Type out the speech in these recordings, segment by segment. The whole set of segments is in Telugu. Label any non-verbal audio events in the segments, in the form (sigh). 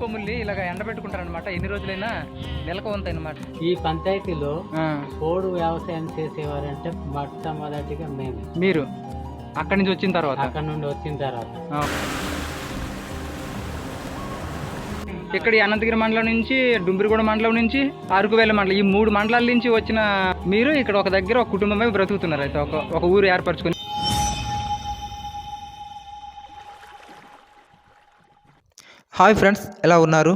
కొమ్ముల్ని ఇలాగ ఎండబెట్టుకుంటారనమాట ఎన్ని రోజులైనా నెలకు వంతనమాట ఈ పంచాయతీలో పోడు వ్యవసాయం చేసేవారంటే మొట్టమొదటిగా మేమే. మీరు? అక్కడి నుంచి వచ్చిన తర్వాత? అక్కడ నుండి వచ్చిన తర్వాత. ఇక్కడ అనంతగిరి మండలం నుంచి డుంబిరిగూడ మండలం నుంచి అరకువేల మండలం ఈ మూడు మండలాల నుంచి వచ్చిన మీరు ఇక్కడ ఒక దగ్గర ఒక కుటుంబమే బ్రతుకుతున్నారు. అయితే ఒక ఒక ఊరు ఏర్పరచుకొని. హాయ్ ఫ్రెండ్స్ ఎలా ఉన్నారు?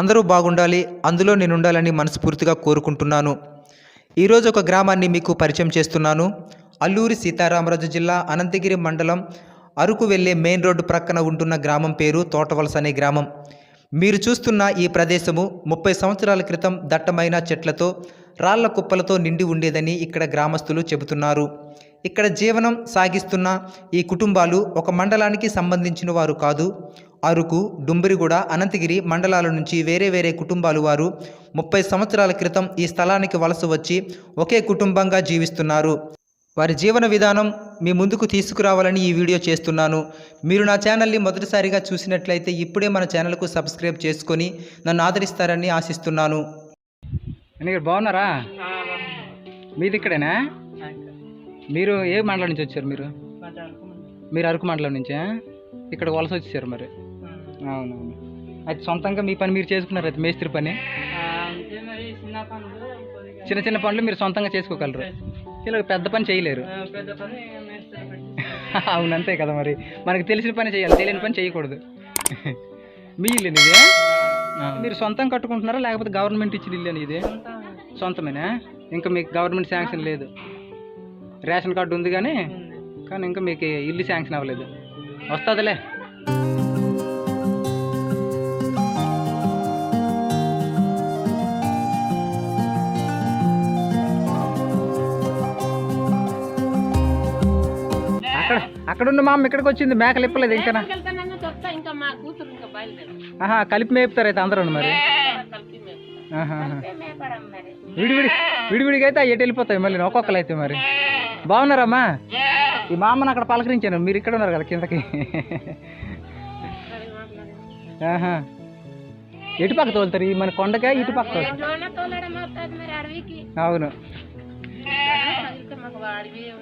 అందరూ బాగుండాలి అందులో నేను ఉండాలని మనస్ఫూర్తిగా కోరుకుంటున్నాను. ఈరోజు ఒక గ్రామాన్ని మీకు పరిచయం చేస్తున్నాను. అల్లూరి సీతారామరాజు జిల్లా అనంతగిరి మండలం అరకు వెళ్ళే మెయిన్ రోడ్డు ప్రక్కన ఉంటున్న గ్రామం పేరు తోటవలస అనే గ్రామం. మీరు చూస్తున్న ఈ ప్రదేశము ముప్పై సంవత్సరాల క్రితం దట్టమైన చెట్లతో రాళ్ళ కుప్పలతో నిండి ఉండేదని ఇక్కడ గ్రామస్తులు చెబుతున్నారు. ఇక్కడ జీవనం సాగిస్తున్న ఈ కుటుంబాలు ఒక మండలానికి సంబంధించిన వారు కాదు. అరకు డుంబిరిగూడ అనంతగిరి మండలాల నుంచి వేరే వేరే కుటుంబాలు వారు ముప్పై సంవత్సరాల క్రితం ఈ స్థలానికి వలస వచ్చి ఒకే కుటుంబంగా జీవిస్తున్నారు. వారి జీవన విధానం మీ ముందుకు తీసుకురావాలని ఈ వీడియో చేస్తున్నాను. మీరు నా ఛానల్ని మొదటిసారిగా చూసినట్లయితే ఇప్పుడే మన ఛానల్కు సబ్స్క్రైబ్ చేసుకొని నన్ను ఆదరిస్తారని ఆశిస్తున్నాను. బాగున్నారా? మీది ఇక్కడేనా మీరు ఏ మండలం నుంచి వచ్చారు మీరు? మీరు అరకు మండలం నుంచా? ఇక్కడ వలస వచ్చేసారు మరి. అవునవును. అయితే సొంతంగా మీ పని మీరు చేసుకున్నారు? అయితే మేస్త్రి పని? చిన్న చిన్న పనులు మీరు సొంతంగా చేసుకోగలరు. ఇలా పెద్ద పని చేయలేరు. (laughs) అవును అంతే కదా మరి. మనకి తెలిసిన పని చేయాలి తెలియని పని చేయకూడదు. (laughs) మీ ఇల్లు ఇది మీరు సొంతం కట్టుకుంటున్నారా లేకపోతే గవర్నమెంట్ ఇచ్చిన ఇల్లు అని ఇది సొంతమేనా? ఇంకా మీకు గవర్నమెంట్ శాంక్షన్ లేదు. రేషన్ కార్డు ఉంది కానీ కానీ ఇంకా మీకు ఇల్లు శాంక్షన్ అవ్వలేదు. వస్తుందిలే. అక్కడ అక్కడ ఉన్న మా అమ్మ ఇక్కడికి వచ్చింది మేకలు ఇప్పలేదు ఇంకా. ఆహా కలిపి మేపుతారు అయితే అందరూ మరి. మేము విడివిడి విడివిడిగా అయితే ఎటు వెళ్ళిపోతాయి మళ్ళీ ఒక్కొక్కరు అయితే మరి బాగున్నారమ్మా? ఈ మా అమ్మని అక్కడ పలకరించాను మీరు ఇక్కడ ఉన్నారు కదా కిందకి. ఆహా. ఎటు పక్క తోలుతారు? ఈ మన కొండకే ఇటు పక్క అవును.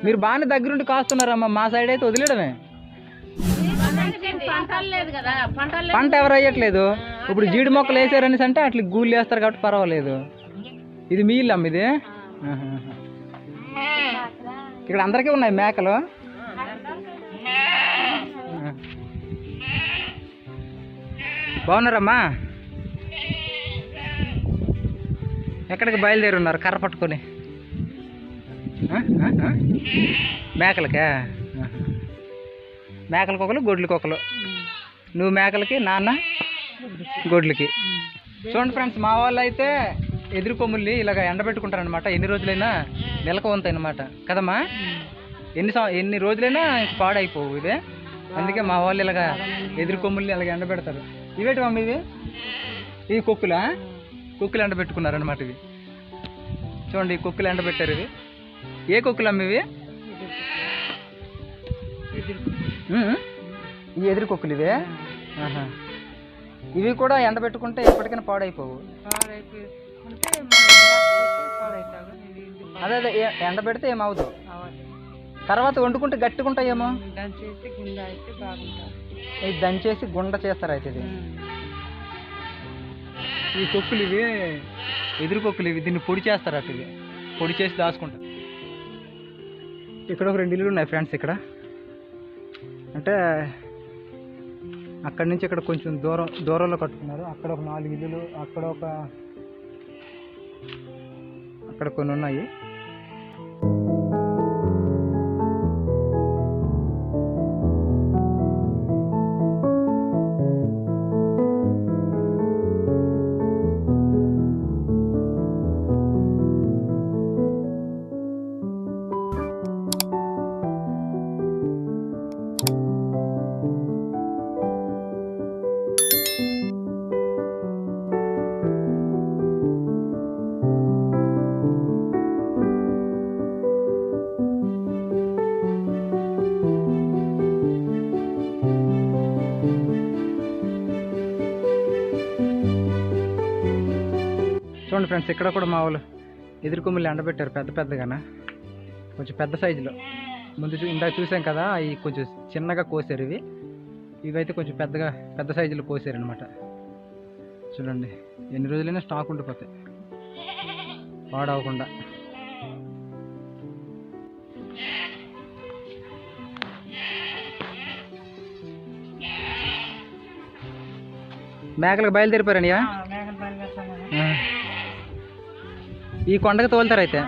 మీరు బాగానే దగ్గరుండి కాస్తున్నారమ్మా మా సైడ్ అయితే వదిలేడమే పంట ఎవరు అయ్యట్లేదు ఇప్పుడు జీడి మొక్కలు వేసారనేసి అంటే అట్లా గూళ్ళు వేస్తారు కాబట్టి పర్వాలేదు. ఇది మీ ఇల్లు అమ్మ ఇది? ఇక్కడ అందరికీ ఉన్నాయి మేకలు. బాగున్నారమ్మా? ఎక్కడికి బయలుదేరి ఉన్నారు? కర్ర పట్టుకొని. మేకలకే? మేకలకా మేకల కుక్కలు గొడ్లు కుక్కలు నువ్వు మేకలకి నాన్న గొడ్లకి. చూడండి ఫ్రెండ్స్ మా వాళ్ళు అయితే ఎదురు కొమ్ముల్ని ఇలాగ ఎండబెట్టుకుంటారనమాట ఎన్ని రోజులైనా నిలక వంతాయి కదమ్మా? ఎన్ని ఎన్ని రోజులైనా పాడైపోవు ఇదే అందుకే మా వాళ్ళు ఇలాగ ఎదురు కొమ్ముల్ని ఇలాగ ఎండబెడతారు. ఇవేటి మమ్మీ ఇవి? ఇవి కుక్కులా? కుక్కులు ఎండబెట్టుకున్నారనమాట ఇవి. చూడండి ఈ కుక్కులు ఎండబెట్టారు ఇవి. ఏ కుక్కులు అమ్మ ఇవి ఉమ్. ఈ ఎదురు కుక్కులు ఇవే. ఇవి కూడా ఎండబెట్టుకుంటే ఎప్పటికైనా పాడైపోవు. అదే అదే ఏ- ఎండబెడితే ఏమవుదు తర్వాత వండుకుంటే గట్టిగుంటాయేమో ఇది దంచేసి గుండ చేస్తారు అయితే ఇది. ఈ కొక్కులు ఇవి ఎదురు కొక్కులు ఇవి దీన్ని పొడి చేస్తారు అటు ఇవి. పొడి చేసి దాచుకుంటారు. ఇక్కడ ఒక రెండు ఇల్లు ఉన్నాయి ఫ్రెండ్స్ ఇక్కడ. అంటే అక్కడి నుంచి ఇక్కడ కొంచెం దూరం దూరంలో కట్టుకున్నారు. అక్కడ ఒక నాలుగు ఇల్లులు అక్కడ ఒక అక్కడ కొన్ని ఉన్నాయి. చూడండి ఫ్రెండ్స్ ఇక్కడ కూడా మా వాళ్ళు ఎదురు కొమ్ములు ఎండబెట్టారు పెద్ద పెద్దగానా? కొంచెం పెద్ద సైజులో ముందు చూ ఇందాక చూసాం కదా అవి కొంచెం చిన్నగా కోసారు ఇవి. ఇవైతే కొంచెం పెద్దగా పెద్ద సైజులో కోసారు అనమాట చూడండి ఎన్ని రోజులైనా స్టాక్ ఉండిపోతాయి. పాడవకుండా మేకలకు బయలుదేరిపోయారనియా ఈ కొండకు తోలుతారు అయితే.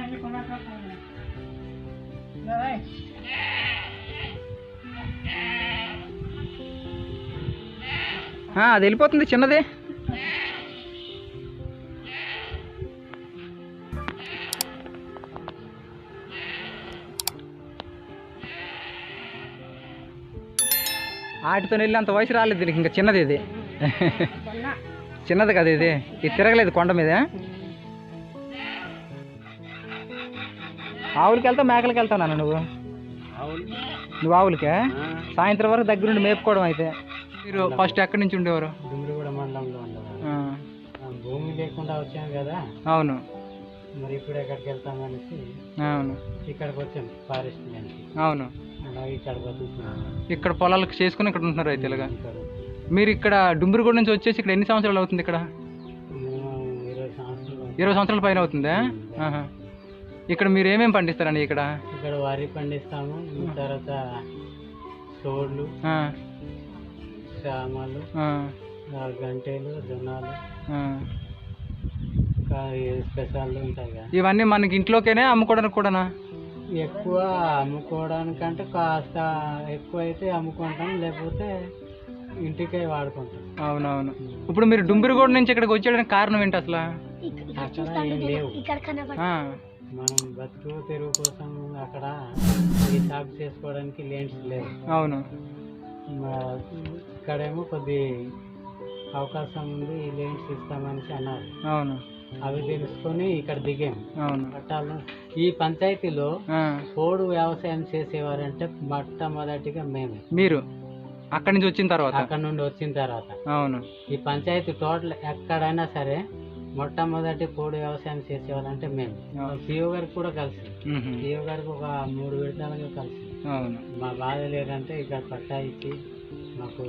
అది వెళ్ళిపోతుంది చిన్నది. వాటితో వెళ్ళి అంత వయసు రాలేదు దీనికి ఇంకా చిన్నది ఇది. చిన్నది కదా ఇది. ఇది తిరగలేదు కొండ మీద. ఆవులకి వెళ్తావు మేకలకి వెళ్తావు నాన్న నువ్వు? నువ్వు ఆవులకే? సాయంత్రం వరకు దగ్గరుండి మేపుకోవడం అయితే. మీరు ఫస్ట్ ఎక్కడి నుంచి ఉండేవారు? భూమి లేకుండా వచ్చాం కదా. అవును. మరి ఇప్పుడు ఎక్కడికి వెళ్తామనేసి అవును. ఇక్కడికి వచ్చాం ఫారెస్ట్ అవును. అలాగే ఇక్కడ పొలాలకు చేసుకుని ఇక్కడ ఉంటున్నారు అయితే ఇలాగా? మీరు ఇక్కడ డుంబురుగూడ నుంచి వచ్చేసి ఇక్కడ ఎన్ని సంవత్సరాలు అవుతుంది ఇక్కడ? ఇరవై సంవత్సరాలు ఇరవై సంవత్సరాల పైన అవుతుందా. ఆహా. ఇక్కడ మీరు ఏమేమి పండిస్తారండి ఇక్కడ? ఇక్కడ వరి పండిస్తాము తర్వాత సోడ్లు ఆ, సామాలు గంటెలు జొన్నాలు ఆ. ఇంకా స్పెషల్ ఉంటాయి కదా. ఇవన్నీ మనకి ఇంట్లోకేనే అమ్ముకోవడానికి కూడానా? ఎక్కువ అమ్ముకోవడానికంటే కాస్త ఎక్కువ అయితే అమ్ముకుంటాం లేకపోతే ఇంటికే వాడుకుంటాం. అవునవును. ఇప్పుడు మీరు డుంబురుగూడ నుంచి ఇక్కడికి వచ్చేయడానికి కారణం ఏంటి అసలు? మనం బతుకు తెరువు కోసం అక్కడ ఈ సాగు చేసుకోవడానికి లేన్స్ లేవు. అవును. ఇక్కడేమో కొద్ది అవకాశం ఉంది ఈ లేన్స్ ఇస్తామని అన్నారు. అవును. అవి తెలుసుకొని ఇక్కడ దిగాము అవును. పట్టాలు. ఈ పంచాయతీలో పోడు వ్యవసాయం చేసేవారంటే మొట్టమొదటిగా మేమే. మీరు? అక్కడి నుంచి వచ్చిన తర్వాత? అక్కడ నుండి వచ్చిన తర్వాత. అవును. ఈ పంచాయతీ టోటల్ ఎక్కడైనా సరే మొట్టమొదటి పోడు వ్యవసాయం చేసేవాళ్ళంటే మేము. సిఓ గారికి కూడా కలిసి. సిఓ గారికి ఒక మూడు విడతలుగా కలిసి. అవును. మా బాధ లేదంటే ఇక్కడ పట్టా ఇచ్చి మాకు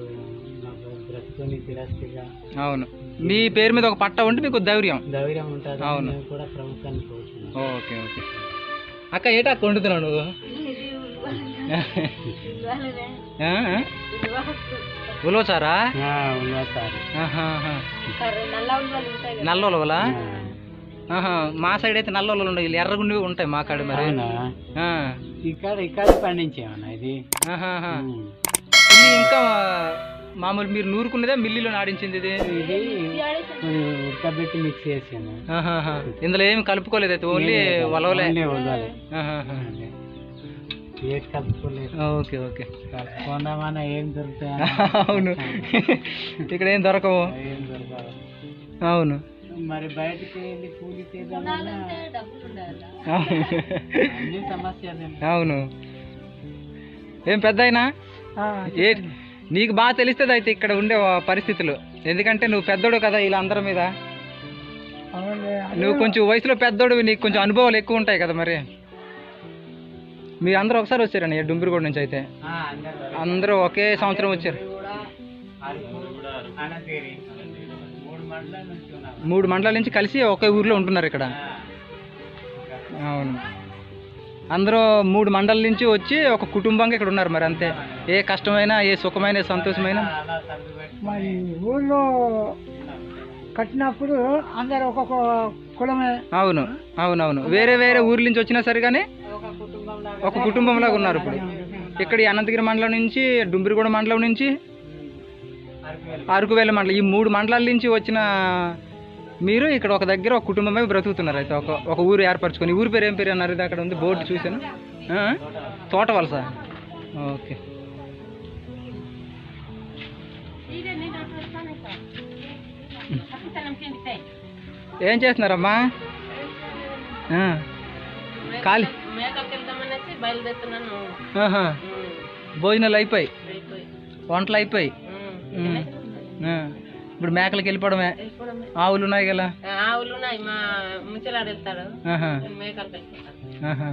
మాకు బ్రతుకుని తిరస్తిగా అవును. మీ పేరు మీద ఒక పట్ట ఉంటే మీకు ధైర్యం. ధైర్యం ఉంటుంది. అవును. కూడా ప్రభుత్వాన్ని కోరుతున్నాం. Okay okay. అక్క ఏటా అక్క వండుతున్నావు నువ్వు? (laughs) ఉలవచారా? ఉన్నా సార్ ఆహాహా. నల్ల ఉల్వలు ఉంటాయి కదా. నల్ల ఉలవలా ఆహా, మా సైడ్ అయితే నల్ల ఉలవలు ఉండవు. వీళ్ళు ఎర్రగుండివి ఉంటాయి మా కాడ మరి. ఇక్కడ ఇక్కడ పండించేమన్నా ఇది? ఇంకా మామూలు మీరు నూరుకున్నదే మిల్లిలో నాడించింది ఇది? ఉడకబెట్టి మిక్స్ చేసాను. ఇందులో ఏమి కలుపుకోలేదు అయితే ఓన్లీ. ఆహాహా. ఏది కలుపుకోలేదు ఓకే ఓకే. కలుపుకుందామన్నా ఏం దొరుకుతాయి (laughs) అవును. ఇక్కడ ఏం దొరకవు? ఏం దొరకదు అవును. మరి బయటకి వెళ్ళి కూలి అన్ని సమస్యలే. అవును. ఏం పెద్ద అయినా ఏ నీకు బాగా తెలుస్తుంది అయితే ఇక్కడ ఉండే పరిస్థితులు. ఎందుకంటే నువ్వు పెద్దోడు కదా ఇలా అందరి మీద. నువ్వు కొంచెం వయసులో పెద్దోడు నీకు కొంచెం అనుభవాలు ఎక్కువ ఉంటాయి కదా మరి. మీరు అందరూ ఒకసారి వచ్చారండి డుంబిరిగూడ నుంచి అయితే. అందరూ ఒకే సంవత్సరం వచ్చారు. మూడు మండలాల నుంచి ఉన్నారు. మూడు మండలాల నుంచి కలిసి ఒకే ఊర్లో ఉంటున్నారు ఇక్కడ. అవును. అందరూ మూడు మండలాల నుంచి వచ్చి ఒక కుటుంబంగా ఇక్కడ ఉన్నారు మరి అంతే. ఏ కష్టమైనా ఏ సుఖమైన ఏ సంతోషమైన. మరి ఊళ్ళో కట్టినప్పుడు అందరు ఒక్కొక్క కులమే. అవును అవునవును. వేరే వేరే ఊర్ల నుంచి వచ్చినా సరే కానీ ఒక కుటుంబంలాగా ఉన్నారు ఇప్పుడు. ఇక్కడ ఈ అనంతగిరి మండలం నుంచి డుంబిరిగూడ మండలం నుంచి అరకువేల మండలం. ఈ మూడు మండలాల నుంచి వచ్చిన మీరు ఇక్కడ ఒక దగ్గర ఒక కుటుంబమే బ్రతుకుతున్నారు. అయితే ఒక ఒక ఊరు ఏర్పరచుకొని. ఊరు ఊరి పేరు ఏం పేరు అన్నారు? ఇది అక్కడ ఉంది బోర్డు చూశాను. తోటవలస ఓకే. ఏం చేస్తున్నారమ్మా? ఖాళీ. బయలుదేరుతున్నాను. భోజనాలు అయిపోయి వంటలు అయిపోయి. ఇప్పుడు మేకలకి వెళ్ళిపోవడమే. ఆవులు ఉన్నాయి కదా? ఆవులు ఉన్నాయి. మా ముచ్చలాడు వెళ్తాడు. ఆహా, మేకలు వెళ్ళిపోతాడు. ఆహా,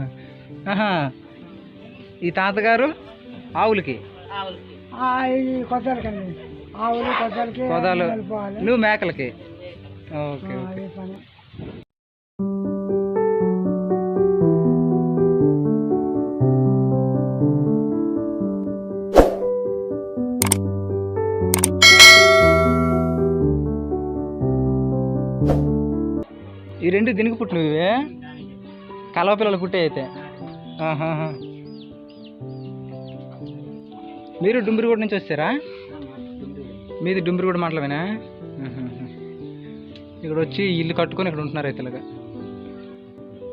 ఆహా. ఈ తాతగారు ఆవులకి? కొదాలు నువ్వు మేకలకి? Okay okay. ఈ రెండు దీనికి పుట్టినవి ఇవే? కలవ పిల్లలు పుట్టే అయితే. మీరు డుంబిరిగూడ నుంచి వచ్చారా మీది డుంబిరిగూడ మండలమేనా ఇక్కడ వచ్చి ఇల్లు కట్టుకొని ఇక్కడ ఉంటున్నారు అయితే ఇలాగా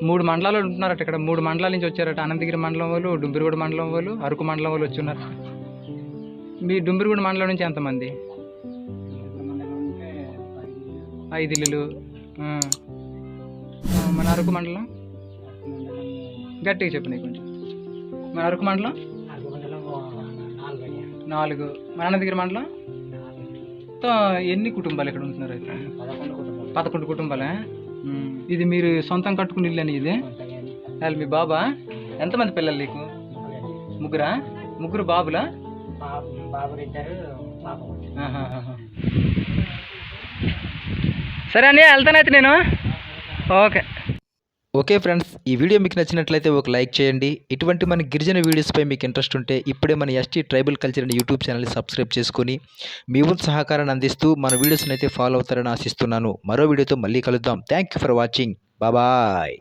మూడు మండలాలు ఉంటున్నారట ఇక్కడ. మూడు మండలాల నుంచి వచ్చారట. అనంతగిరి మండలం వాళ్ళు డుంబిరిగూడ మండలం వాళ్ళు అరకు మండలం వాళ్ళు వచ్చి ఉన్నారు. మీ డుంబిరిగూడ మండలం నుంచి ఎంతమంది? ఐదు ఇల్లులు. మన అరకు మండలం? గట్టిగా చెప్పు నీకు కొంచెం. మన అరకు మండలం? నాలుగు మన అనంతగిరి మండలం? ఎన్ని కుటుంబాలు ఇక్కడ ఉంటున్నారు అయితే? పదకొండు కుటుంబాలే. ఇది మీరు సొంతం కట్టుకుని ఇల్లు అని ఇది వాళ్ళు మీ బాబా? ఎంతమంది పిల్లలు నీకు? ముగ్గురా? ముగ్గురు బాబులా. సరే అండి వెళ్తానైతే నేను. ఓకే. ఓకే ఫ్రెండ్స్ ఈ వీడియో మీకు నచ్చినట్లయితే ఒక లైక్ చేయండి. ఇటువంటి మన గిరిజన వీడియోస్పై మీకు ఇంట్రెస్ట్ ఉంటే ఇప్పుడే మన ఎస్టీ ట్రైబల్ కల్చర్ అనే యూట్యూబ్ ఛానల్ని సబ్స్క్రైబ్ చేసుకొని మీ ఊరు సహకారాన్ని అందిస్తూ మన వీడియోస్ని అయితే ఫాలో అవుతారని ఆశిస్తున్నాను. మరో వీడియోతో మళ్ళీ కలుద్దాం. థ్యాంక్ యూ ఫర్ వాచింగ్ బాబాయ్